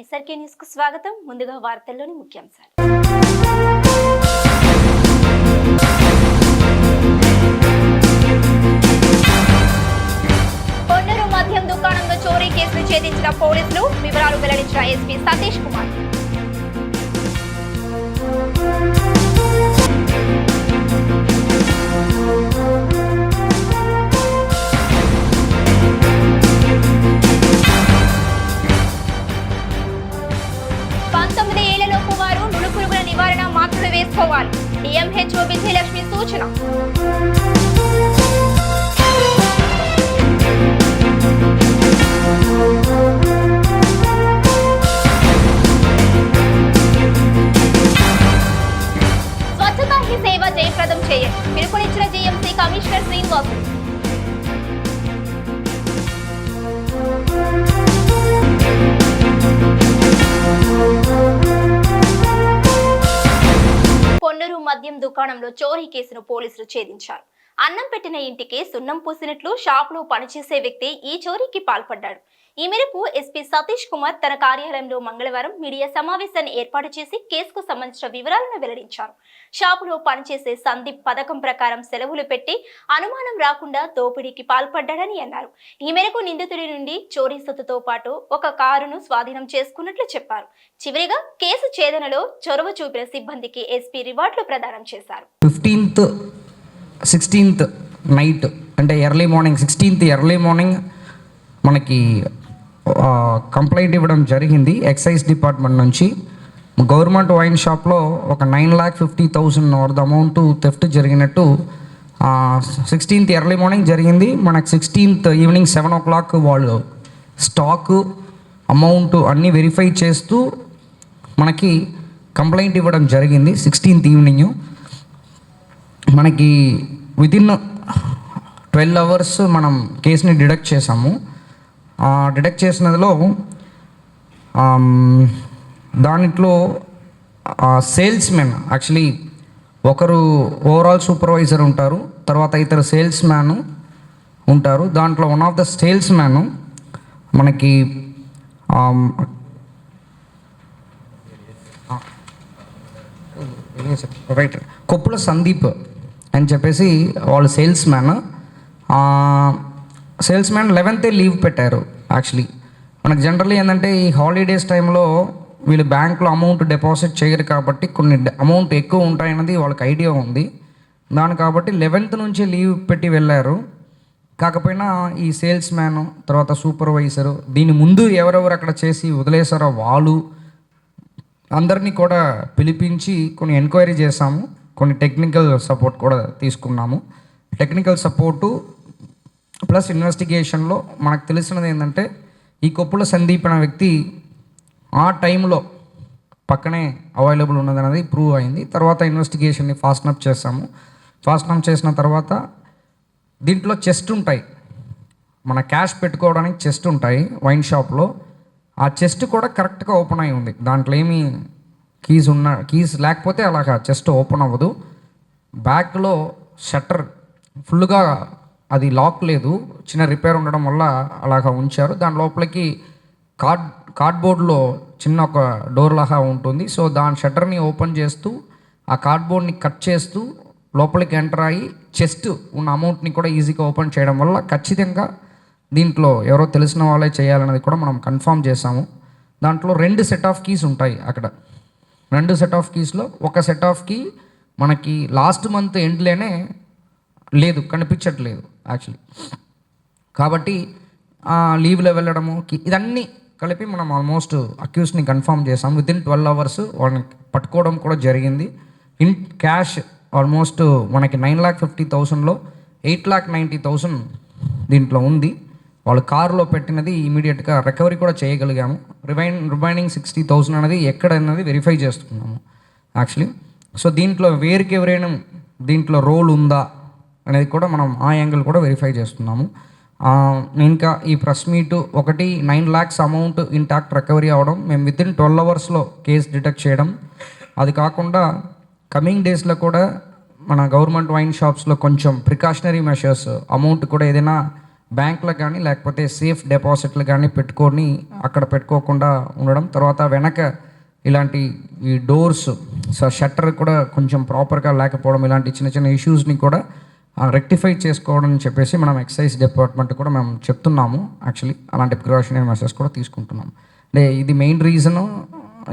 SRK న్యూస్కు స్వాగతం. ముందుగా వార్తల్లోని ముఖ్యాంశాలు. కొండూరు మద్యం దుకాణంలో చోరీ కేసులు ఛేదించిన పోలీసులు వివరాలు వెల్లడించిన ఎస్పీ సతీష్ కుమార్. మాత్రలు వేసుకోవాలి డిఎంహెచ్ఓ విజయలక్ష్మి సూచన స్వచ్ఛతా హీ సేవ జయప్రదం చేయండి పిలుపునిచ్చిన జీఎంసీ కమిషనర్ శ్రీనివాసు పొన్నూరు మద్యం దుకాణంలో చోరీ కేసును పోలీసులు ఛేదించారు. అన్నం పెట్టిన ఇంటికి సున్నం పూసినట్లు షాపులో పనిచేసే వ్యక్తి ఈ చోరీకి పాల్పడ్డాడు. ఈ మేరకు ఎస్పీ సతీష్ కుమార్ తన కార్యాలయంలో మంగళవారం మీడియా సమావేశాన్ని ఏర్పాటు చేసి కేసుకు సంబంధించిన వివరాలను వెల్లడించారు. షాపులో పనిచేసే సందీప్ పథకం ప్రకారం సెలవులు పెట్టి అనుమానం రాకుండా దోపిడీకి పాల్పడ్డాడని అన్నారు. ఈ మేరకు నిందితుడి నుండి చోరీ సొత్తుతో పాటు ఒక కారును స్వాధీనం చేసుకున్నట్లు చెప్పారు. చివరిగా కేసు ఛేదనలో చొరవ చూపిన సిబ్బందికి ఎస్పీ రివార్డులు ప్రదానం చేశారు. ఫిఫ్టీన్త్ సిక్స్టీన్త్ నైట్ అంటే early morning sixteenth early morning మనకి కంప్లైంట్ ఇవ్వడం జరిగింది. ఎక్సైజ్ డిపార్ట్మెంట్ నుంచి. గవర్నమెంట్ వైన్ షాప్లో ఒక నైన్ ల్యాక్ ఫిఫ్టీ థౌసండ్ వరద అమౌంట్ థెఫ్ట్ జరిగినట్టు సిక్స్టీన్త్ ఎర్లీ మార్నింగ్ జరిగింది. మనకు sixteenth evening seven o'clock వాళ్ళు స్టాకు అమౌంట్ అన్నీ వెరిఫై చేస్తూ మనకి కంప్లైంట్ ఇవ్వడం జరిగింది సిక్స్టీన్త్ ఈవినింగ్. మనకి వితిన్ ట్వెల్వ్ అవర్స్ మనం కేసుని డిడక్ట్ చేసాము. డిడక్ట్ చేసినదిలో దాంట్లో సేల్స్ మెన్ యాక్చువల్లీ ఒకరు ఓవరాల్ సూపర్వైజర్ ఉంటారు తర్వాత ఇతర సేల్స్ మ్యాన్ ఉంటారు. దాంట్లో one of the sales man మనకి రైట్. కొప్పుల సందీప్ అని చెప్పేసి వాళ్ళు సేల్స్ మ్యాన్ సేల్స్ మ్యాన్ లెవెన్తే లీవ్ పెట్టారు యాక్చువల్లీ. మనకు జనరల్లీ ఏంటంటే ఈ హాలిడేస్ టైంలో వీళ్ళు బ్యాంక్లో అమౌంట్ డిపాజిట్ చేయరు కాబట్టి కొన్ని అమౌంట్ ఎక్కువ ఉంటాయన్నది వాళ్ళకి ఐడియా ఉంది. దాని కాబట్టి లెవెన్త్ నుంచి లీవ్ పెట్టి వెళ్ళారు. కాకపోయినా ఈ సేల్స్ మ్యాన్ తర్వాత సూపర్వైజరు దీని ముందు ఎవరెవరు అక్కడ చేసి వదిలేసారో వాళ్ళు అందరినీ కూడా పిలిపించి కొన్ని ఎంక్వైరీ చేశాము. కొన్ని టెక్నికల్ సపోర్ట్ కూడా తీసుకున్నాము. టెక్నికల్ సపోర్టు ప్లస్ ఇన్వెస్టిగేషన్లో మనకు తెలిసినది ఏంటంటే ఈ కొప్పుల సందీప్ అనే వ్యక్తి ఆ టైంలో పక్కనే అవైలబుల్ ఉన్నదనేది ప్రూవ్ అయింది. తర్వాత ఇన్వెస్టిగేషన్ని ఫాస్ట్ అప్ చేస్తాము ఫాస్ట్ అప్ చేసిన తర్వాత దీంట్లో చెస్ట్ ఉంటాయి. మన క్యాష్ పెట్టుకోవడానికి చెస్ట్ ఉంటాయి వైన్ షాప్లో. ఆ చెస్ట్ కూడా కరెక్ట్గా ఓపెన్ అయి ఉంది. దాంట్లో ఏమీ కీస్ ఉన్న కీస్ లేకపోతే అలాగా చెస్ట్ ఓపెన్ అవ్వదు. బ్యాక్లో షట్టర్ ఫుల్గా అది లాక్ లేదు. చిన్న రిపేర్ ఉండడం వల్ల అలాగా ఉంచారు. దాని లోపలికి కార్డ్ కార్డ్బోర్డ్లో చిన్న ఒక డోర్ లాగా ఉంటుంది. సో దాని షట్టర్ని ఓపెన్ చేస్తూ ఆ కార్డ్బోర్డ్ని కట్ చేస్తూ లోపలికి ఎంటర్ అయ్యి చెస్ట్ ఉన్న అమౌంట్ని కూడా ఈజీగా ఓపెన్ చేయడం వల్ల ఖచ్చితంగా దీంట్లో ఎవరో తెలిసిన వాళ్ళే చేయాలనేది కూడా మనం కన్ఫర్మ్ చేసాము దాంట్లో రెండు సెట్ ఆఫ్ కీస్ ఉంటాయి అక్కడ. రెండు సెట్ ఆఫ్ కీస్లో ఒక సెట్ ఆఫ్ కీ మనకి లాస్ట్ మంత్ ఎండ్లోనే లేదు కనిపించట్లేదు. యాక్చువల్లీ కాబట్టి లీవ్లో వెళ్ళడము కి- ఇదన్నీ కలిపి మనం ఆల్మోస్ట్ అక్యూస్ని కన్ఫర్మ్ చేసాం. విత్ ఇన్ ట్వెల్వ్ అవర్స్ వాళ్ళని పట్టుకోవడం కూడా జరిగింది. ఇన్ క్యాష్ ఆల్మోస్ట్ మనకి నైన్ ల్యాక్ ఫిఫ్టీ థౌసండ్లో ఎయిట్ ల్యాక్ నైంటీ థౌసండ్ దీంట్లో ఉంది. వాళ్ళు కారులో పెట్టినది ఇమీడియట్గా రికవరీ కూడా చేయగలిగాము. రిమైన్ రిమైనింగ్ సిక్స్టీ థౌసండ్ అనేది ఎక్కడ అన్నది వెరిఫై చేస్తున్నాము యాక్చువల్లీ సో దీంట్లో వేరికి ఎవరైనా దీంట్లో రోల్ ఉందా? అనేది కూడా మనం ఆ యాంగిల్ కూడా వెరిఫై చేస్తున్నాము. ఇంకా ఈ ప్రెస్ మీట్ ఒకటి nine lakhs amount intact recovery అవ్వడం మేము విత్ ఇన్ ట్వెల్వ్ అవర్స్లో కేసు డిటెక్ట్ చేయడం. అది కాకుండా కమింగ్ డేస్లో కూడా మన గవర్నమెంట్ వైన్ షాప్స్లో కొంచెం ప్రికాషనరీ మెషర్స్ అమౌంట్ కూడా ఏదైనా బ్యాంకులకు కానీ లేకపోతే సేఫ్ డిపాజిట్లు కానీ పెట్టుకొని అక్కడ పెట్టుకోకుండా ఉండడం. తర్వాత వెనక ఇలాంటి ఈ డోర్స్ షట్టర్ కూడా కొంచెం ప్రాపర్గా లేకపోవడం ఇలాంటి చిన్న చిన్న ఇష్యూస్ని కూడా రెక్టిఫై చేసుకోవడం అని చెప్పేసి మనం ఎక్సైజ్ డిపార్ట్మెంట్ కూడా మేము చెప్తున్నాము. యాక్చువల్లీ అలాంటి ప్రికాషనరీ మెసేజ్ కూడా తీసుకుంటున్నాం అంటే ఇది మెయిన్ రీజను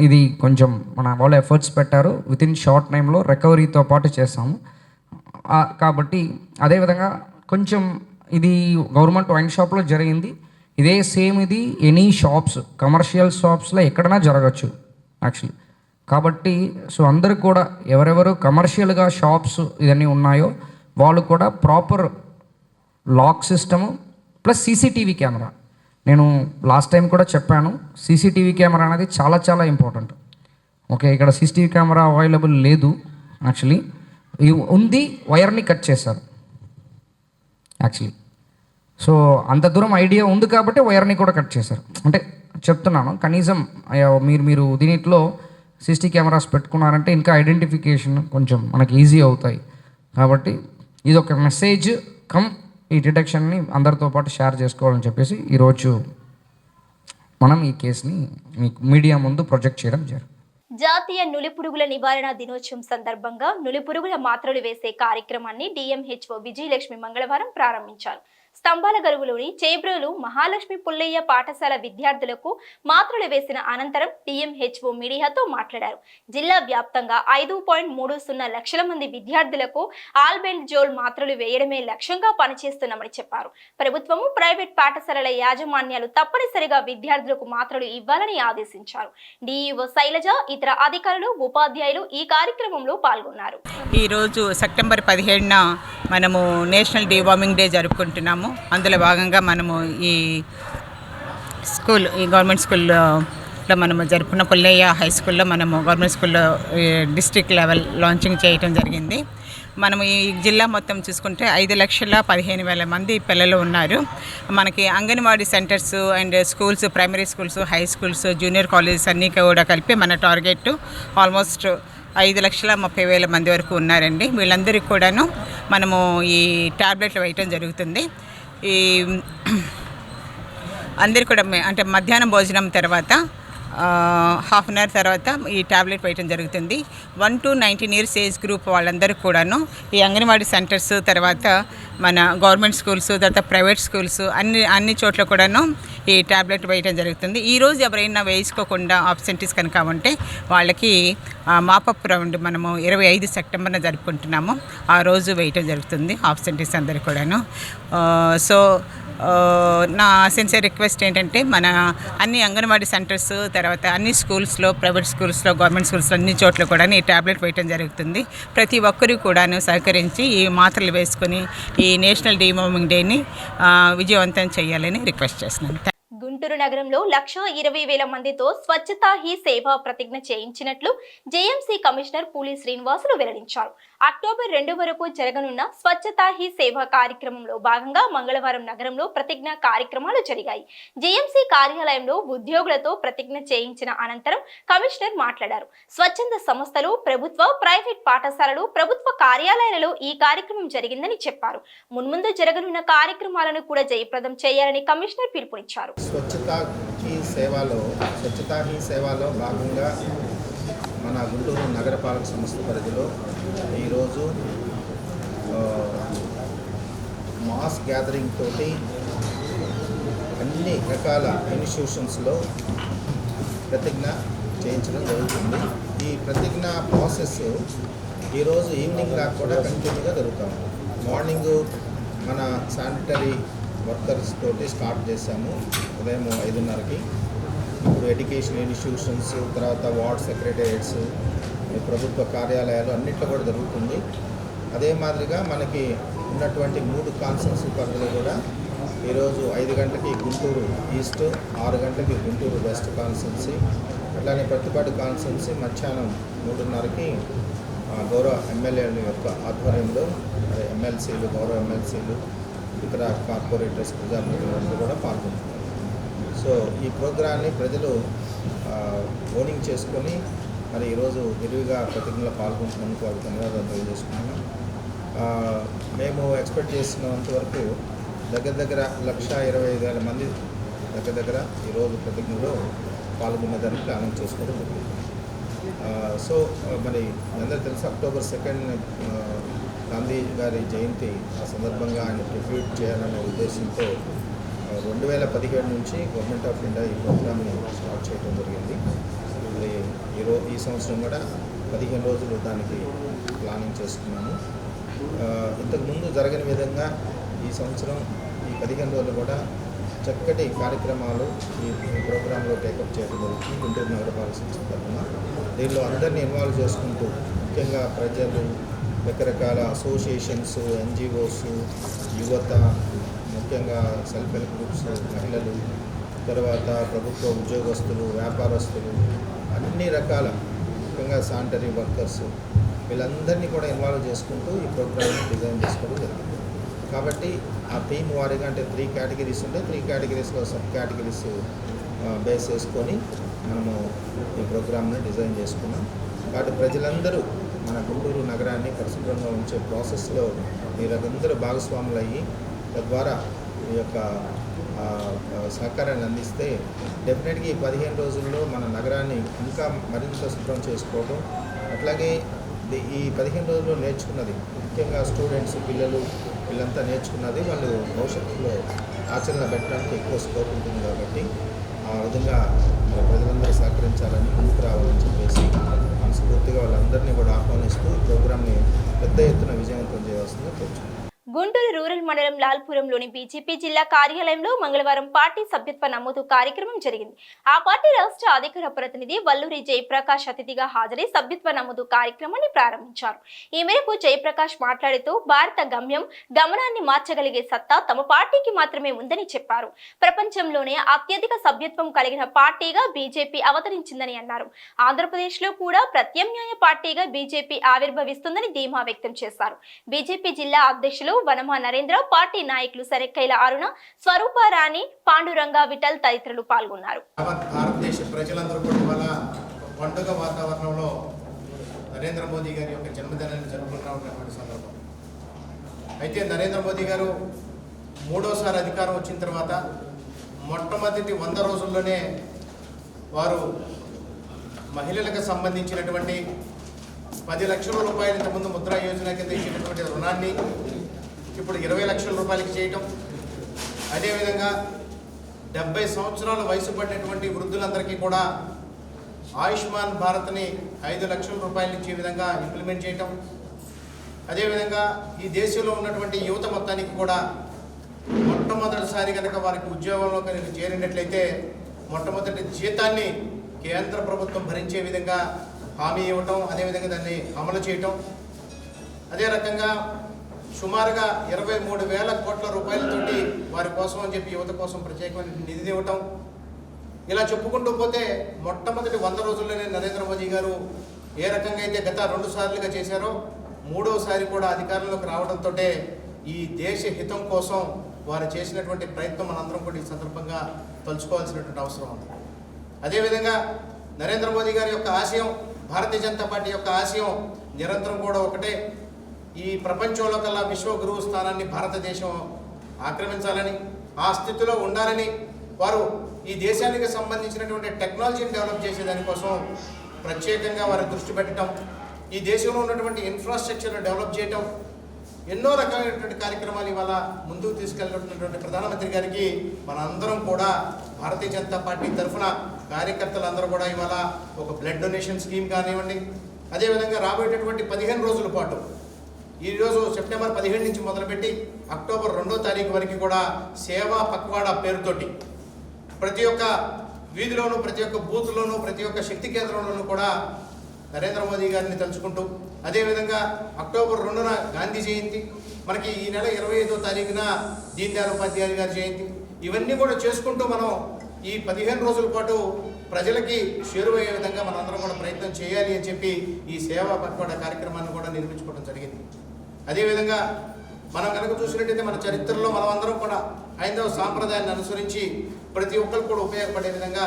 ఇది కొంచెం మన వాళ్ళు ఎఫర్ట్స్ పెట్టారు. విత్ ఇన్ షార్ట్ టైంలో రికవరీతో పాటు చేస్తాము. కాబట్టి అదేవిధంగా కొంచెం ఇది గవర్నమెంట్ వైన్ షాప్లో జరిగింది. ఇదే సేమ్ ఇది ఎనీ షాప్స్ కమర్షియల్ షాప్స్లో ఎక్కడైనా జరగచ్చు యాక్చువల్లీ కాబట్టి సో అందరూ కూడా ఎవరెవరు కమర్షియల్గా షాప్స్ ఇవన్నీ ఉన్నాయో వాళ్ళు కూడా proper lock system plus CCTV camera నేను లాస్ట్ టైం కూడా చెప్పాను సీసీటీవీ కెమెరా అనేది చాలా చాలా ఇంపార్టెంట్ ఓకే ఇక్కడ సీసీటీవీ కెమెరా అవైలబుల్ లేదు యాక్చువల్లీ ఉంది వైర్ని కట్ చేశారు యాక్చువల్లీ సో అంత దూరం ఐడియా ఉంది కాబట్టి వైర్ని కూడా కట్ చేశారు. అంటే చెప్తున్నాను కనీసం మీరు మీరు దీనిట్లో సిసిటీ కెమెరాస్ పెట్టుకున్నారంటే ఇంకా ఐడెంటిఫికేషన్ కొంచెం మనకి ఈజీ అవుతాయి. కాబట్టి ఇది ఒక మెసేజ్ కమ్ ఈ డిటెక్షన్ని అందరితో పాటు షేర్ చేసుకోవాలని చెప్పేసి ఈరోజు మనం ఈ కేసుని మీకు మీడియా ముందు ప్రొజెక్ట్ చేయడం జరిగింది. జాతీయ నులిపురుగుల నివారణ దినోత్సవం సందర్భంగా నులిపురుగుల మాత్రలు వేసే కార్యక్రమాన్ని డిఎంహెచ్ఓ విజయలక్ష్మి మంగళవారం ప్రారంభించారు. స్తంభాల గరువులోని చేబ్రోలు మహాలక్ష్మి పుల్లయ్య పాఠశాల విద్యార్థులకు మాత్రలు వేసిన అనంతరం డిఎంహెచ్ఓ మీడియాతో మాట్లాడారు. జిల్లా వ్యాప్తంగా ఐదు పాయింట్ మూడు సున్నా లక్షల మంది విద్యార్థులకు ఆల్బెండ్ జోల్ మాత్రలు వేయడమే లక్ష్యంగా పనిచేస్తున్నామని చెప్పారు. ప్రభుత్వము ప్రైవేట్ పాఠశాలల యాజమాన్యాలు తప్పనిసరిగా విద్యార్థులకు మాత్రలు ఇవ్వాలని ఆదేశించారు. డిఈఓ శైలజ ఇతర అధికారులు ఉపాధ్యాయులు ఈ కార్యక్రమంలో పాల్గొన్నారు. ఈరోజు సెప్టెంబర్ పదిహేడున మనము నేషనల్ డీవార్మింగ్ డే జరుపుకుంటున్నాము. అందులో భాగంగా మనము ఈ స్కూల్ ఈ గవర్నమెంట్ స్కూల్లో లో మనము జరుపుకున్న పుల్లయ్య హై స్కూల్లో మనము గవర్నమెంట్ స్కూల్లో డిస్ట్రిక్ట్ లెవెల్ లాంచింగ్ చేయటం జరిగింది. మనము ఈ జిల్లా మొత్తం చూసుకుంటే ఐదు లక్షల పదిహేను వేల మంది పిల్లలు ఉన్నారు. మనకి anganwadi centres and schools primary schools high schools junior colleges అన్నీ కూడా కలిపి మన టార్గెట్ ఆల్మోస్ట్ ఐదు లక్షల ముప్పై వేల మంది వరకు ఉన్నారండి. వీళ్ళందరికీ కూడాను మనము ఈ ట్యాబ్లెట్లు వేయటం జరుగుతుంది. ఈ అందరు కూడా అంటే మధ్యాహ్నం భోజనం తర్వాత హాఫ్ అన్ అవర్ తర్వాత ఈ టాబ్లెట్ వేయటం జరుగుతుంది. One to nineteen years age group వాళ్ళందరూ కూడాను ఈ అంగన్వాడీ సెంటర్స్ తర్వాత మన గవర్నమెంట్ స్కూల్స్ తర్వాత ప్రైవేట్ స్కూల్స్ అన్ని అన్ని చోట్ల కూడాను ఈ టాబ్లెట్ వేయటం జరుగుతుంది. ఈ రోజు ఎవరైనా వేయించుకోకుండా ఆబ్సెంటీస్ కనుక ఉంటే వాళ్ళకి మాపప్ రౌండ్ మనము ఇరవై ఐదు సెప్టెంబర్న జరుపుకుంటున్నాము. ఆ రోజు వేయటం జరుగుతుంది ఆబ్సెంటీస్ అందరు కూడాను. సో నా సిన్సియర్ రిక్వెస్ట్ ఏంటంటే మన అన్ని అంగన్వాడీ సెంటర్స్ తర్వాత అన్ని స్కూల్స్లో ప్రైవేట్ స్కూల్స్లో గవర్నమెంట్ స్కూల్స్లో అన్ని చోట్ల కూడా ఈ టాబ్లెట్ వేయటం జరుగుతుంది. ప్రతి ఒక్కరు కూడాను సహకరించి ఈ మాత్రలు వేసుకొని ఈ నేషనల్ డీమోమింగ్ డేని విజయవంతం చేయాలని రిక్వెస్ట్ చేస్తున్నాను. గుంటూరు నగరంలో లక్షా ఇరవై వేల మందితో స్వచ్ఛతా హీ సేవా ప్రతిజ్ఞ చేయించినట్లు జేఎంసీ కమిషనర్ పూలి శ్రీనివాసులు వెల్లడించారు. అక్టోబర్ రెండు వరకు జరగనున్న స్వచ్ఛతా హీ సేవ కార్యక్రమంలో భాగంగా మంగళవారం నగరంలో ప్రతిజ్ఞ కార్యక్రమాలు జరిగాయి. జేఎంసీ కార్యాలయంలో ఉద్యోగులతో ప్రతిజ్ఞ చేయించిన అనంతరం కమిషనర్ మాట్లాడారు. స్వచ్ఛంద సంస్థలు ప్రభుత్వ ప్రైవేట్ పాఠశాలలు ప్రభుత్వ కార్యాలయాలలో ఈ కార్యక్రమం జరిగిందని చెప్పారు. మున్ముందు జరగనున్న కార్యక్రమాలను కూడా జయప్రదం చేయాలని కమిషనర్ పిలుపునిచ్చారు. స్వచ్ఛతా హీ సేవలో స్వచ్ఛతా హీ సేవలో భాగంగా మన గుంటూరు నగరపాలక సంస్థ పరిధిలో ఈరోజు మాస్ గ్యాదరింగ్ తోటి అన్ని రకాల ఇన్స్టిట్యూషన్స్లో ప్రతిజ్ఞ చేయించడం జరుగుతుంది. ఈ ప్రతిజ్ఞ ప్రాసెస్ ఈరోజు ఈవినింగ్ దాకా కూడా కంటిన్యూగా జరుగుతాము మార్నింగ్ మన శానిటరీ వర్కర్స్ తోటి స్టార్ట్ చేశాము. ఉదయం ఐదున్నరకి. ఇప్పుడు ఎడ్యుకేషన్ ఇన్స్టిట్యూషన్స్ తర్వాత వార్డ్ సెక్రటరియట్స్ ప్రభుత్వ కార్యాలయాలు అన్నిట్లో కూడా జరుగుతుంది. అదే మాదిరిగా మనకి ఉన్నటువంటి మూడు కాన్సెన్స్ పరిధిలో కూడా ఈరోజు ఐదు గంటలకి గుంటూరు ఈస్ట్ ఆరు గంటలకి గుంటూరు వెస్ట్ కాన్సెన్సీ అట్లానే ప్రతిపాటి కాన్సెన్సీ మధ్యాహ్నం మూడున్నరకి గౌరవ ఎమ్మెల్యేల యొక్క ఆధ్వర్యంలో ఎమ్మెల్సీలు గౌరవ ఎమ్మెల్సీలు ఇతర కార్పొరేటర్స్ ప్రజాప్రతినిధులు కూడా పాల్గొంటున్నారు సో ఈ ప్రోగ్రాన్ని ప్రజలు ఓనింగ్ చేసుకొని మరి ఈరోజు విరివిగా ప్రతిజ్ఞలో పాల్గొంటున్నందుకు వాళ్ళకి ధన్యవాదాలు తెలియజేసుకున్నాను మేము ఎక్స్పెక్ట్ చేసినంత వరకు దగ్గర దగ్గర లక్ష ఇరవై ఐదు వేల మంది దగ్గర దగ్గర ఈరోజు ప్రతిజ్ఞలో పాల్గొన్నదని ప్లానింగ్ చేసుకోవడం జరిగింది. సో మరి అందరూ తెలుసు అక్టోబర్ సెకండ్ గాంధీ గారి జయంతి ఆ సందర్భంగా ఆయన ట్రిబ్యూట్ చేయాలనే ఉద్దేశంతో రెండు వేల పదిహేడు నుంచి గవర్నమెంట్ ఆఫ్ ఇండియా ఈ ప్రోగ్రామ్ని స్టార్ట్ చేయడం జరిగింది. ఈ ఈరో ఈ సంవత్సరం కూడా పదిహేను రోజులు దానికి ప్లానింగ్ చేసుకున్నాము ఇంతకుముందు జరగని విధంగా ఈ సంవత్సరం ఈ పదిహేను రోజులు కూడా చక్కటి కార్యక్రమాలు ఈ ఈ ప్రోగ్రాంలో టేకప్ చేయడం జరుగుతుంది. గుంటూరు నగరపాలక సంస్థ తరఫున. దీనిలో అందరినీ ఇన్వాల్వ్ చేసుకుంటూ ముఖ్యంగా ప్రజలు రకరకాల అసోసియేషన్స్ ఎన్జిఓస్ యువత ముఖ్యంగా సెల్ఫ్ హెల్ప్ గ్రూప్స్ మహిళలు తర్వాత ప్రభుత్వ ఉద్యోగస్తులు వ్యాపారస్తులు అన్ని రకాల ముఖ్యంగా శానిటరీ వర్కర్స్ వీళ్ళందరినీ కూడా ఇన్వాల్వ్ చేసుకుంటూ ఈ ప్రోగ్రామ్ని డిజైన్ చేసుకోవడం జరిగింది. కాబట్టి ఆ థీమ్ వారీగా అంటే త్రీ కేటగిరీస్ ఉంటే త్రీ కేటగిరీస్లో సబ్ కేటగిరీస్ బేస్ చేసుకొని మనము ఈ ప్రోగ్రామ్ని డిజైన్ చేసుకున్నాం. కాబట్టి ప్రజలందరూ మన గుంటూరు నగరాన్ని పరిశుభ్రంగా ఉంచే ప్రాసెస్లో మీరందరూ భాగస్వాములు అయ్యి తద్వారా ఈ యొక్క సహకారాన్ని అందిస్తే డెఫినెట్గా ఈ పదిహేను రోజుల్లో మన నగరాన్ని ఇంకా మరింత శుభ్రం చేసుకోవడం అట్లాగే ఈ పదిహేను రోజుల్లో నేర్చుకున్నది ముఖ్యంగా స్టూడెంట్స్ పిల్లలు వీళ్ళంతా నేర్చుకున్నది వాళ్ళు భవిష్యత్తులో ఆచరణ పెట్టడానికి ఎక్కువ స్కోప్ ఉంటుంది కాబట్టి ఆ విధంగా ప్రజలందరూ సహకరించాలని ముందుకు రావాలని చెప్పేసి మనస్ఫూర్తిగా వాళ్ళందరినీ కూడా ఆహ్వానిస్తూ ఈ ప్రోగ్రామ్ని పెద్ద ఎత్తున విజయవంతం చేయవలసిందిగా కోరుచున్నాను. గుంటూరు రూరల్ మండలం లాల్పురంలోని బీజేపీ జిల్లా కార్యాలయంలో మంగళవారం పార్టీ సభ్యత్వ నమోదు కార్యక్రమం జరిగింది. ఆ పార్టీ రాష్ట్ర అధికార ప్రతినిధి వల్లూరి జయప్రకాష్ అతిథిగా హాజరై సభ్యత్వ నమోదు కార్యక్రమాన్ని ప్రారంభించారు. ఈ మేరకు జయప్రకాష్ మాట్లాడుతూ భారత గమ్యం గమనాన్ని మార్చగలిగే సత్తా తమ పార్టీకి మాత్రమే ఉందని చెప్పారు. ప్రపంచంలోనే అత్యధిక సభ్యత్వం కలిగిన పార్టీగా బీజేపీ అవతరించిందని అన్నారు. ఆంధ్రప్రదేశ్లో కూడా ప్రత్యామ్నాయ పార్టీగా బీజేపీ ఆవిర్భవిస్తుందని ధీమా వ్యక్తం చేశారు. బీజేపీ జిల్లా అధ్యక్షులు వనమా నరేంద్ర? పార్టీ నాయకులు సరెక్కైల అరుణ స్వరూపారాణి పాండురంగ విఠల్ తదితరులు పాల్గొన్నారు. భారతదేశ ప్రజలందరూ కూడా పండుగ వాతావరణంలో నరేంద్ర మోదీ గారి యొక్క జన్మదినాన్ని జరుపుకుంటున్నటువంటి సందర్భం. అయితే నరేంద్ర మోదీ గారు మూడోసారి అధికారం వచ్చిన తర్వాత మొట్టమొదటి వంద రోజుల్లోనే వారు మహిళలకు సంబంధించినటువంటి పది లక్షల రూపాయలు ఇంతకుముందు ముద్రా యోజన కింద ఇచ్చినటువంటి రుణాన్ని ఇప్పుడు ఇరవై లక్షల రూపాయలకి చేయటం. అదేవిధంగా డెబ్బై సంవత్సరాల వయసు పడినటువంటి వృద్ధులందరికీ కూడా ఆయుష్మాన్ భారత్ని ఐదు లక్షల రూపాయలు ఇచ్చే విధంగా ఇంప్లిమెంట్ చేయటం. అదేవిధంగా ఈ దేశంలో ఉన్నటువంటి యువత మొత్తానికి కూడా మొట్టమొదటిసారి కనుక వారికి ఉద్యోగంలో కనుక చేరినట్లయితే మొట్టమొదటి జీతాన్ని కేంద్ర ప్రభుత్వం భరించే విధంగా హామీ ఇవ్వటం అదేవిధంగా దాన్ని అమలు చేయటం. అదే రకంగా సుమారుగా ఇరవై మూడు వేల కోట్ల రూపాయలతోటి వారి కోసం అని చెప్పి యువత కోసం ప్రత్యేకమైన నిధి ఇవ్వటం. ఇలా చెప్పుకుంటూ పోతే మొట్టమొదటి వంద రోజుల్లోనే నరేంద్ర మోదీ గారు ఏ రకంగా అయితే గత రెండు సార్లుగా చేశారో మూడోసారి కూడా అధికారంలోకి రావడంతో ఈ దేశ హితం కోసం వారు చేసినటువంటి ప్రయత్నం మనందరం కూడా ఈ సందర్భంగా తలుచుకోవాల్సినటువంటి అవసరం ఉంది. అదేవిధంగా నరేంద్ర మోదీ గారి యొక్క ఆశయం భారతీయ జనతా పార్టీ యొక్క ఆశయం నిరంతరం కూడా ఒకటే. ఈ ప్రపంచంలో కల్లా విశ్వగురువు స్థానాన్ని భారతదేశం ఆక్రమించాలని ఆ స్థితిలో ఉండాలని వారు ఈ దేశానికి సంబంధించినటువంటి టెక్నాలజీని డెవలప్ చేసేదానికోసం ప్రత్యేకంగా వారి దృష్టి పెట్టడం ఈ దేశంలో ఉన్నటువంటి ఇన్ఫ్రాస్ట్రక్చర్ను డెవలప్ చేయటం ఎన్నో రకమైనటువంటి కార్యక్రమాలు ఇవాళ ముందుకు తీసుకెళ్ళినటువంటి ప్రధానమంత్రి గారికి మనందరం కూడా భారతీయ జనతా పార్టీ తరఫున కార్యకర్తలందరూ కూడా ఇవాళ ఒక బ్లడ్ డొనేషన్ స్కీమ్ కానివ్వండి అదేవిధంగా రాబోయేటటువంటి పదిహేను రోజుల పాటు ఈరోజు సెప్టెంబర్ పదిహేడు నుంచి మొదలుపెట్టి అక్టోబర్ రెండో తారీఖు వరకు కూడా సేవా పక్వాడా పేరుతోటి ప్రతి ఒక్క వీధిలోనూ ప్రతి ఒక్క బూత్లోనూ ప్రతి ఒక్క శక్తి కేంద్రంలోనూ కూడా నరేంద్ర మోదీ గారిని తలుచుకుంటూ అదేవిధంగా అక్టోబర్ రెండున గాంధీ జయంతి మనకి ఈ నెల ఇరవై ఐదో తారీఖున దీన్ దయాళ్ ఉపాధ్యాయ గారి జయంతి ఇవన్నీ కూడా చేసుకుంటూ మనం ఈ పదిహేను రోజుల పాటు ప్రజలకి చేరువయ్యే విధంగా మనందరం కూడా ప్రయత్నం చేయాలి అని చెప్పి ఈ సేవా పక్వాడ కార్యక్రమాన్ని కూడా నిర్మించుకోవడం జరిగింది. అదేవిధంగా మనం కనుక చూసినట్టయితే మన చరిత్రలో మనం కూడా హైందవ సాంప్రదాయాన్ని అనుసరించి ప్రతి ఒక్కరు కూడా ఉపయోగపడే విధంగా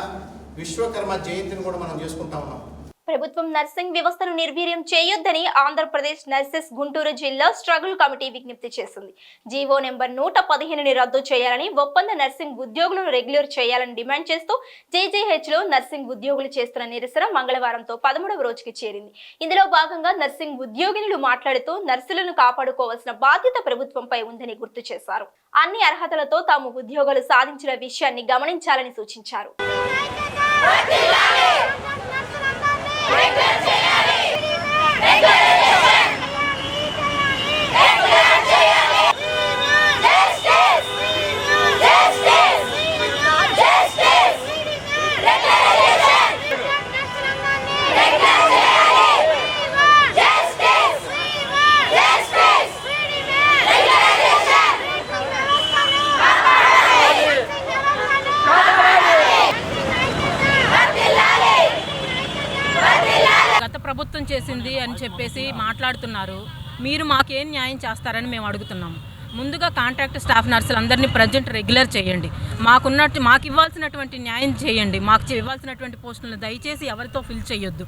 విశ్వకర్మ జయంతిని కూడా మనం చేసుకుంటా ఉన్నాం. ప్రభుత్వం నర్సింగ్ వ్యవస్థను నిర్వీర్యం చేయొద్దని ఆంధ్రప్రదేశ్ నర్సెస్ గుంటూరు జిల్లా స్ట్రగుల్ కమిటీ విజ్ఞప్తి చేసింది. జీవో నెంబర్ నూట పదిహేనుని రద్దు చేయాలని ఒప్పంద నర్సింగ్ ఉద్యోగులను రెగ్యులర్ చేయాలని డిమాండ్ చేస్తూ జేజేహెచ్లో నర్సింగ్ ఉద్యోగులు చేస్తున్న నిరసన మంగళవారంతో పదమూడవ రోజుకి చేరింది. ఇందులో భాగంగా నర్సింగ్ ఉద్యోగినులు మాట్లాడుతూ నర్సులను కాపాడుకోవాల్సిన బాధ్యత ప్రభుత్వంపై ఉందని గుర్తు చేశారు. అన్ని అర్హతలతో తాము ఉద్యోగాలు సాధించిన విషయాన్ని గమనించాలని సూచించారు. చేసింది అని చెప్పేసి మాట్లాడుతున్నారు. మీరు మాకేం న్యాయం చేస్తారని మేము అడుగుతున్నాము. ముందుగా కాంట్రాక్ట్ స్టాఫ్ నర్సులందరినీ ప్రజెంట్ రెగ్యులర్ చేయండి. మాకున్నట్టు మాకు ఇవ్వాల్సినటువంటి న్యాయం చేయండి. మాకు ఇవ్వాల్సినటువంటి పోస్టులను దయచేసి ఎవరితో ఫిల్ చేయొద్దు.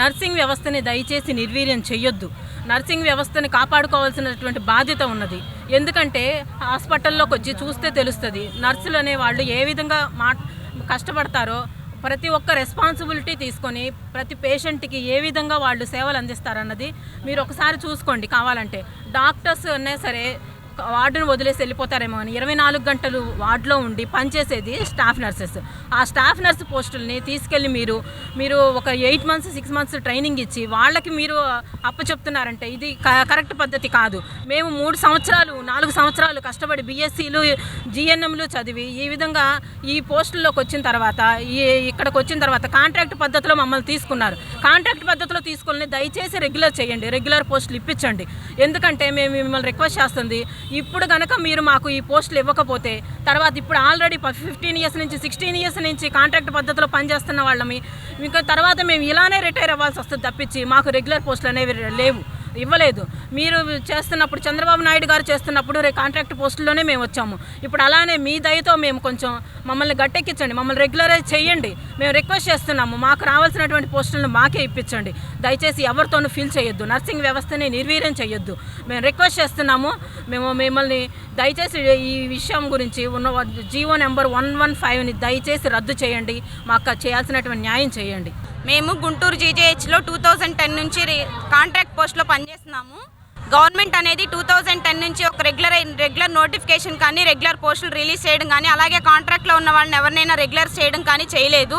నర్సింగ్ వ్యవస్థని దయచేసి నిర్వీర్యం చేయొద్దు. నర్సింగ్ వ్యవస్థని కాపాడుకోవాల్సినటువంటి బాధ్యత ఉన్నది. ఎందుకంటే హాస్పిటల్లోకి వచ్చి చూస్తే తెలుస్తుంది నర్సులు అనే వాళ్ళు ఏ విధంగా మా కష్టపడతారో ప్రతి ఒక్క రెస్పాన్సిబిలిటీ తీసుకొని ప్రతి పేషెంట్కి ఏ విధంగా వాళ్ళు సేవలు అందిస్తారన్నది మీరు ఒకసారి చూసుకోండి కావాలంటే. డాక్టర్స్ అన్నా సరే వార్డును వదిలేసి వెళ్ళిపోతారేమో అని ఇరవై నాలుగు గంటలు వార్డులో ఉండి పనిచేసేది స్టాఫ్ నర్సెస్. ఆ స్టాఫ్ నర్స్ పోస్టుల్ని తీసుకెళ్ళి మీరు మీరు ఒక eight months six months training ఇచ్చి వాళ్ళకి మీరు అప్పచెప్తున్నారంటే ఇది క- కరెక్ట్ పద్ధతి కాదు. మేము మూడు సంవత్సరాలు నాలుగు సంవత్సరాలు కష్టపడి బీఎస్సీలు జిఎన్ఎంలు చదివి ఈ విధంగా ఈ పోస్టుల్లోకి వచ్చిన తర్వాత ఈ ఇక్కడికి వచ్చిన తర్వాత కాంట్రాక్ట్ పద్ధతిలో మమ్మల్ని తీసుకున్నారు. కాంట్రాక్ట్ పద్ధతిలో తీసుకుని దయచేసి రెగ్యులర్ చేయండి రెగ్యులర్ పోస్టులు ఇప్పించండి. ఎందుకంటే మేము మిమ్మల్ని రిక్వెస్ట్ చేస్తుంది ఇప్పుడు కనుక మీరు మాకు ఈ పోస్టులు ఇవ్వకపోతే తర్వాత ఇప్పుడు ఆల్రెడీ ఫిఫ్టీన్ ఇయర్స్ నుంచి సిక్స్టీన్ ఇయర్స్ నుంచి కాంట్రాక్ట్ పద్ధతిలో పనిచేస్తున్న వాళ్ళమి ఇంకా తర్వాత మేము ఇలానే రిటైర్ అవ్వాల్సి వస్తుంది తప్పించి మాకు రెగ్యులర్ పోస్టులు అనేవి లేవు. ఇవ్వలేదు. మీరు చేస్తున్నప్పుడు చంద్రబాబు నాయుడు గారు చేస్తున్నప్పుడు రే కాంట్రాక్ట్ పోస్టుల్లోనే మేము వచ్చాము. ఇప్పుడు అలానే మీ దయతో మేము కొంచెం మమ్మల్ని గట్టెక్కించండి. మమ్మల్ని రెగ్యులరైజ్ చేయండి మేము రిక్వెస్ట్ చేస్తున్నాము. మాకు రావాల్సినటువంటి పోస్టులను మాకే ఇప్పించండి. దయచేసి ఎవరితోనూ ఫీల్ చేయొద్దు. నర్సింగ్ వ్యవస్థని నిర్వీర్యం చేయొద్దు మేము రిక్వెస్ట్ చేస్తున్నాము. మేము మిమ్మల్ని దయచేసి ఈ విషయం గురించి ఉన్న జీవో నెంబర్ వన్ వన్ ఫైవ్ని దయచేసి రద్దు చేయండి. మాకు చేయాల్సినటువంటి న్యాయం చేయండి. మేము గుంటూరు జీజేహెచ్లో టూ థౌజండ్ టెన్ నుంచి కాంట్రాక్ట్ పోస్ట్లో పనిచేస్తున్నాము. గవర్నమెంట్ అనేది టూ థౌజండ్ టెన్ నుంచి ఒక రెగ్యులర్ రెగ్యులర్ నోటిఫికేషన్ కానీ రెగ్యులర్ పోస్టులు రిలీజ్ చేయడం కానీ అలాగే కాంట్రాక్ట్లో ఉన్న వాళ్ళని ఎవరినైనా రెగ్యులర్ చేయడం కానీ చేయలేదు.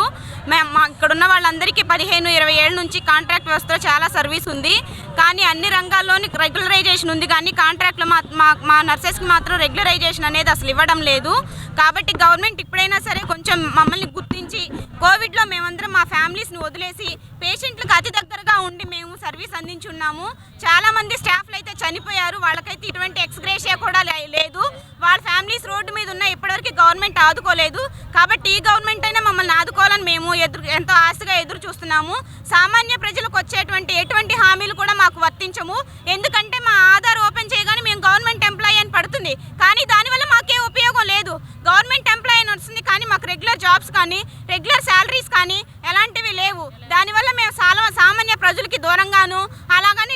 మేము మా ఇక్కడ ఉన్న వాళ్ళందరికీ పదిహేను ఇరవై ఏళ్ళ నుంచి కాంట్రాక్ట్ వ్యవస్థలో చాలా సర్వీస్ ఉంది. కానీ అన్ని రంగాల్లోని రెగ్యులరైజేషన్ ఉంది. కానీ కాంట్రాక్ట్లో మా మా మా నర్సెస్కి మాత్రం రెగ్యులరైజేషన్ అనేది అసలు ఇవ్వడం లేదు. కాబట్టి గవర్నమెంట్ ఇప్పుడైనా సరే కొంచెం మమ్మల్ని గుర్తించి కోవిడ్లో మేమందరం మా ఫ్యామిలీస్ని వదిలేసి పేషెంట్లకు అతి దగ్గరగా ఉండి మేము సర్వీస్ అందించున్నాము. చాలా మంది స్టాఫ్లు అయితే చనిపోయారు. వాళ్ళకైతే ఇటువంటి ఎక్స్గ్రేషియా కూడా లే- లేదు. వాళ్ళ ఫ్యామిలీస్ రోడ్డు మీద ఉన్న ఇప్పటివరకు గవర్నమెంట్ ఆదుకోలేదు. కాబట్టి ఈ గవర్నమెంట్ అయినా మమ్మల్ని ఆదుకోవాలని మేము ఎదురు ఎంతో ఆశగా ఎదురు చూస్తున్నాము. సామాన్య ప్రజలకు వచ్చేటువంటి ఎటువంటి హామీలు కూడా మాకు వర్తించము. ఎందుకంటే మా ఆధార్ ఓపెన్ చేయగానే మేము గవర్నమెంట్ పడుతుంది. కానీ దానివల్ల మాకే ఉపయోగం లేదు. గవర్నమెంట్ ఎంప్లాయీ అని వస్తుంది కానీ మాకు రెగ్యులర్ జాబ్స్ కానీ రెగ్యులర్ శాలరీస్ కానీ ఎలాంటివి లేవు. దానివల్ల మేము చాలా సామాన్య ప్రజలకి దూరంగాను అలాగని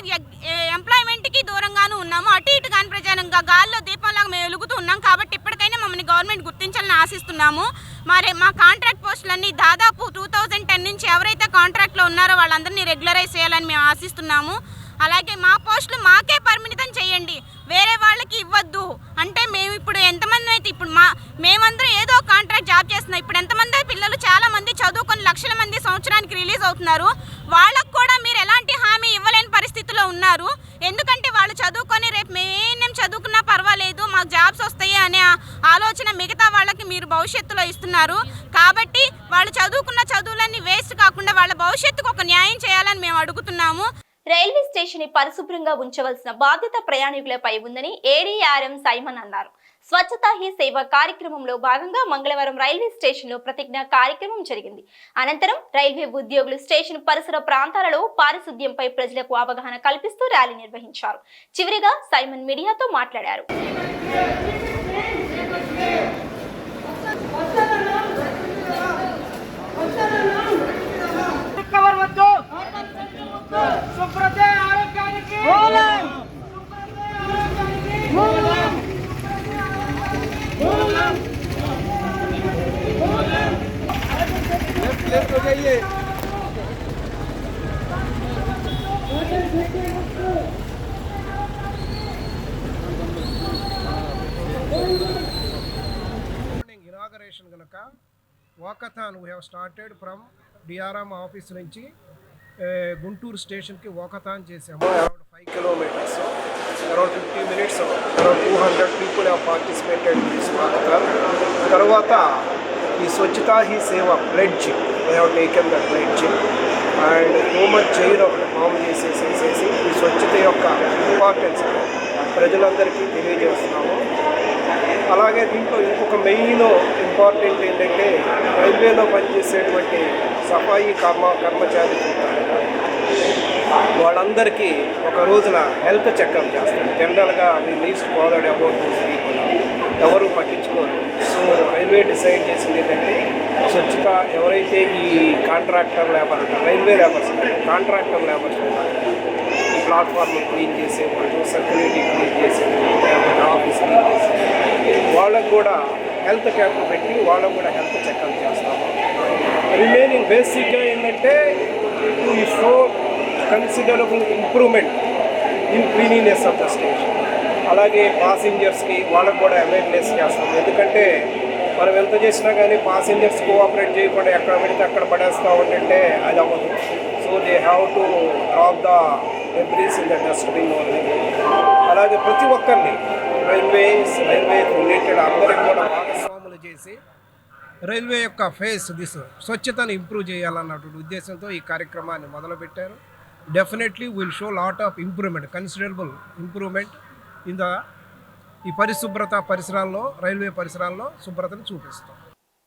ఎంప్లాయ్మెంట్కి దూరంగాను ఉన్నాము. అటు ఇటు కాని ప్రజానంగా గాల్లో దీపంలాగా మేము వెలుగుతూ ఉన్నాం కాబట్టి ఇప్పటికైనా మమ్మల్ని గవర్నమెంట్ గుర్తించాలని ఆశిస్తున్నాము. మరి మా కాంట్రాక్ట్ పోస్టులన్నీ దాదాపు టూ థౌజండ్ టెన్ నుంచి ఎవరైతే కాంట్రాక్ట్లో ఉన్నారో వాళ్ళందరినీ రెగ్యులరైజ్ చేయాలని మేము ఆశిస్తున్నాము. అలాగే మా పోస్టులు మాకే పరిమితం చేయండి. వేరే వాళ్ళకి ఇవ్వద్దు. అంటే మేము ఇప్పుడు ఎంతమంది అయితే ఇప్పుడు మా మేమందరం ఏదో కాంట్రాక్ట్ జాబ్ చేస్తున్నాం. ఇప్పుడు ఎంతమంది పిల్లలు చాలా మంది చదువుకొని లక్షల మంది సంవత్సరానికి రిలీజ్ అవుతున్నారు. వాళ్ళకు కూడా మీరు ఎలాంటి హామీ ఇవ్వలేని పరిస్థితిలో ఉన్నారు. ఎందుకంటే వాళ్ళు చదువుకొని రేపు మేమేం చదువుకున్నా పర్వాలేదు మాకు జాబ్స్ వస్తాయి అనే ఆలోచన మిగతా వాళ్ళకి మీరు భవిష్యత్తులో ఇస్తున్నారు. కాబట్టి వాళ్ళు చదువుకున్న చదువులన్నీ వేస్ట్ కాకుండా వాళ్ళ భవిష్యత్తుకు ఒక న్యాయం చేయాలని మేము అడుగుతున్నాము. రైల్వే స్టేషన్ని పరిశుభ్రంగా ఉంచవలసిన బాధ్యత ప్రయాణికులపై ఉందని ఏడీఆర్ఎం సైమన్ అన్నారు. స్వచ్ఛతా హీ సేవ కార్యక్రమంలో భాగంగా మంగళవారం రైల్వే స్టేషన్లో ప్రతిజ్ఞ కార్యక్రమం జరిగింది. అనంతరం రైల్వే ఉద్యోగులు స్టేషన్ పరిసర ప్రాంతాలలో పారిశుద్ధ్యంపై ప్రజలకు అవగాహన కల్పిస్తూ ర్యాలీ నిర్వహించారు. చివరిగా సైమన్ మీడియాతో మాట్లాడారు. సుప్రజయ ఆరోగ్యానికి మూలం మూలం మూలం మూలం लेफ़्ट लेफ़्ट हो जाइए ఇనాగరేషన్ కనుక walkathon we have started from DRM office నుంచి గుంటూరు స్టేషన్కి వాకథాన్ చేసాము around five kilometres. Around fifty minutes around two hundred people have participated this walkathon. తర్వాత ఈ Swachhata Hi Seva pledge we have taken the pledge and human chair ఒకటి form చేసేసేసేసి ఈ స్వచ్ఛత యొక్క importance ప్రజలందరికీ తెలియజేస్తున్నాము. అలాగే దీంట్లో ఇంకొక మెయిన్ ఇంపార్టెంట్ ఏంటంటే రైల్వేలో పనిచేసేటువంటి సఫాయి కర్మ కర్మచారి వాళ్ళందరికీ ఒక రోజున హెల్త్ చెకప్ చేస్తారు. జనరల్గా మీ లీస్ట్ బాదర్డ్ అబౌట్ ఎవరు పట్టించుకోరు. సో రైల్వే డిసైడ్ చేసింది ఏంటంటే స్వచ్ఛత ఎవరైతే ఈ కాంట్రాక్టర్ లేబర్ అంటారు రైల్వే లేబర్స్ కాంట్రాక్టర్ లేబర్స్ ఉంటారు ఈ ప్లాట్ఫామ్ క్లీన్ చేసేవాళ్ళు సెక్యూరిటీ క్లీన్ చేసేవాళ్ళు లేకపోతే ఆఫీస్ క్లీన్ చేసేవాళ్ళు వాళ్ళకు కూడా హెల్త్ క్యాంప్ పెట్టి వాళ్ళకు కూడా హెల్త్ చెకప్ చేస్తాము. రిమైనింగ్ బేసిక్గా ఏంటంటే ఈ show considerable improvement in cleanliness of the station అలాగే పాసింజర్స్కి వాళ్ళకు కూడా అవేర్నెస్ చేస్తాం. ఎందుకంటే మనం ఎంత చేసినా కానీ పాసింజర్స్ కోఆపరేట్ చేయకుండా ఎక్కడ పెడితే అక్కడ పడేస్తూ అంటే అది అవ్వదు. So they have to drop the debris in the dustbin అలాగే ప్రతి ఒక్కరిని రైల్వేస్ రైల్వే రిలేటెడ్ అందరికి కూడా భాగస్వాములు చేసి రైల్వే యొక్క ఫేస్ దిశ స్వచ్ఛతను ఇంప్రూవ్ చేయాలన్నటువంటి ఉద్దేశంతో ఈ కార్యక్రమాన్ని మొదలుపెట్టారు. Definitely will show lot of improvement considerable improvement in the ఈ పరిశుభ్రత పరిసరాల్లో రైల్వే పరిసరాల్లో శుభ్రతను చూపిస్తాం.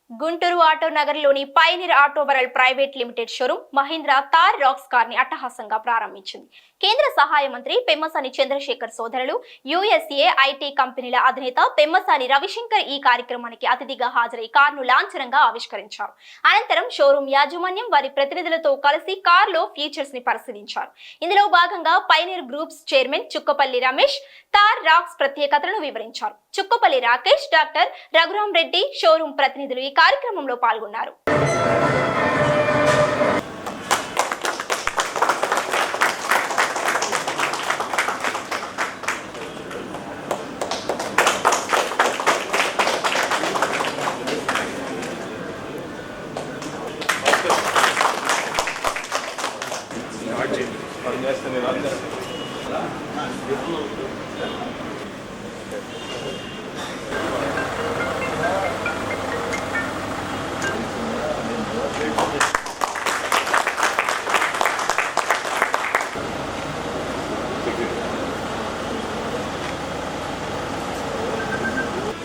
గుంటూరు ఆటో నగర్లోని Pioneer Auto World Private Limited showroom Mahindra Thar Roxx కార్ని అట్టహాసంగా ప్రారంభించింది. కేంద్ర సహాయ మంత్రి పెమ్మసాని చంద్రశేఖర్ సోదరులు యుఎస్ఏ ఐటీ కంపెనీల అధినేత పెమ్మసాని రవిశంకర్ ఈ కార్యక్రమానికి అతిథిగా హాజరై కార్ను లాంఛనంగా ఆవిష్కరించారు. అనంతరం షోరూం యాజమాన్యం వారి ప్రతినిధులతో కలిసి కార్లో ఫీచర్స్ని పరిశీలించారు. ఇందులో భాగంగా Pioneer groups chairman Chukkapalli Ramesh Thar Roxx ప్రత్యేకతలను వివరించారు. చుక్కపల్లి రాకేష్ డాక్టర్ రఘురాం రెడ్డి షోరూం ప్రతినిధులు ఈ కార్యక్రమంలో పాల్గొన్నారు.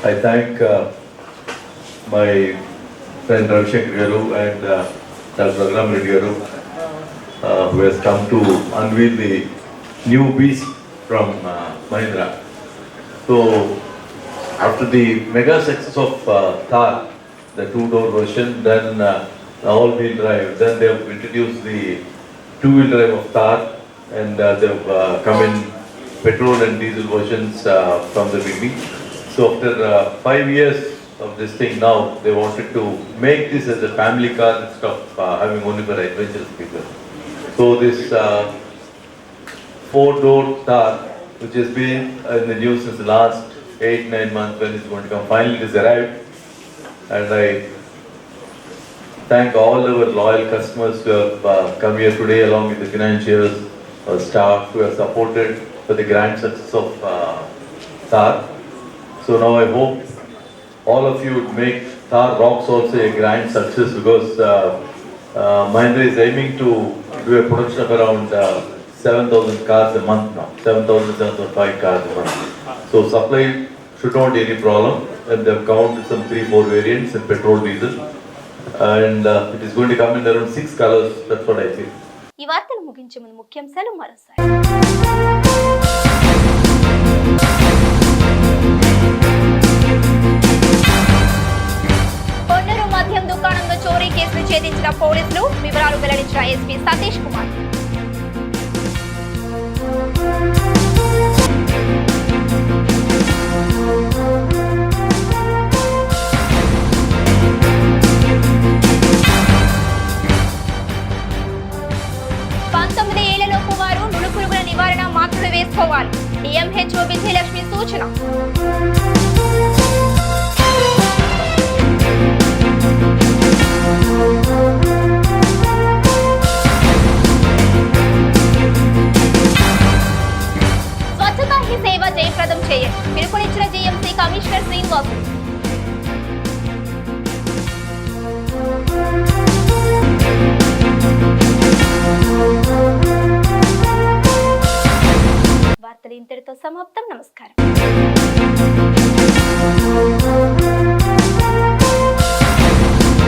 I thank uh, my friend Ravi Shankar Garu and uh, Dr. Raghuram uh, who has come to unveil the new beast from uh, Mahindra. So, after the mega success of uh, Thar, the two-door version, then uh, the all-wheel drive, then they have introduced the two-wheel drive of Thar, and uh, they've uh, come in petrol and diesel versions uh, from the beginning. So after uh, five years of this thing now, they wanted to make this as a family car instead of uh, having only for adventurous people. So this uh, four-door Thar, which has been in the news since the last eight, nine months when it's going to come, finally it has arrived. And I thank all our loyal customers who have uh, come here today along with the financiers, our staff who have supported for the grand success of uh. So now I hope all of you would make Thar Rocks also a grand success because uh, uh, Mahindra is aiming to do a production of around uh, 7,000 cars a month now, 7,000, 7,500 cars a month. So supply should not be any problem and they've have out some three, four variants in petrol, diesel. And uh, it is going to come in around six colors, that's what I think. ఈ వార్తను ముగించే ముందు ముఖ్యాంశాలు మరోసారి చోరీ కేసును ఛేదించిన పోలీసులు వివరాలు వెల్లడించిన ఎస్పీ సతీష్ కుమార్